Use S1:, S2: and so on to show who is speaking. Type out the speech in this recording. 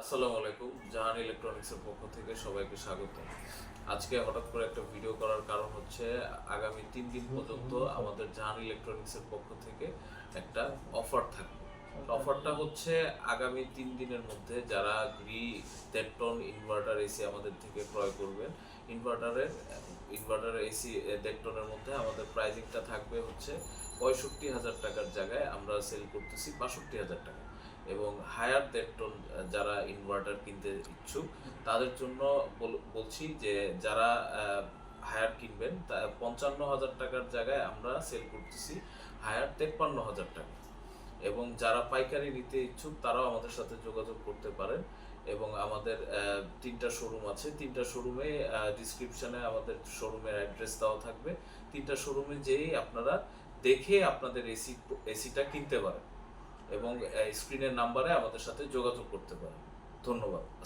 S1: আসসালামু আলাইকুম, জাহান ইলেকট্রনিক্সের পক্ষ থেকে সবাইকে স্বাগত। আজকে হঠাৎ করে একটা ভিডিও করার কারণ হচ্ছে, আগামী তিন দিন পর্যন্ত আমাদের জাহান ইলেকট্রনিক্সের পক্ষ থেকে একটা অফার থাকবে। অফারটা হচ্ছে, আগামী তিন দিনের মধ্যে যারা গ্রি দেড় টন ইনভার্টার এসি আমাদের থেকে ক্রয় করবেন, ইনভার্টারের, ইনভার্টার এসি দেড় টনের মধ্যে আমাদের প্রাইজিংটা থাকবে হচ্ছে পঁয়ষট্টি হাজার টাকার জায়গায় আমরা সেল করতেছি বাষট্টি হাজার টাকা এবং হায়ার দেড় টন যারা ইনভার্টার কিনতে ইচ্ছুক, তাদের জন্য বল- বলছি যে যারা হায়ার কিনবেন, তা পঞ্চান্ন হাজার টাকার জায়গায় আমরা সেল করতেছি হায়ার তেপ্পান্ন হাজার টাকা। এবং যারা পাইকারি নিতে ইচ্ছুক, তারাও আমাদের সাথে যোগাযোগ করতে পারেন এবং আমাদের তিনটা শোরুম আছে। তিনটা শোরুমে ডিসক্রিপশনে আমাদের শোরুমের অ্যাড্রেস দেওয়া থাকবে। তিনটা শোরুমে যেয়েই আপনারা দেখে আপনাদের এসি এসিটা কিনতে পারেন। এবং স্ক্রিনের নাম্বারে আমাদের সাথে যোগাযোগ করতে পারেন। ধন্যবাদ।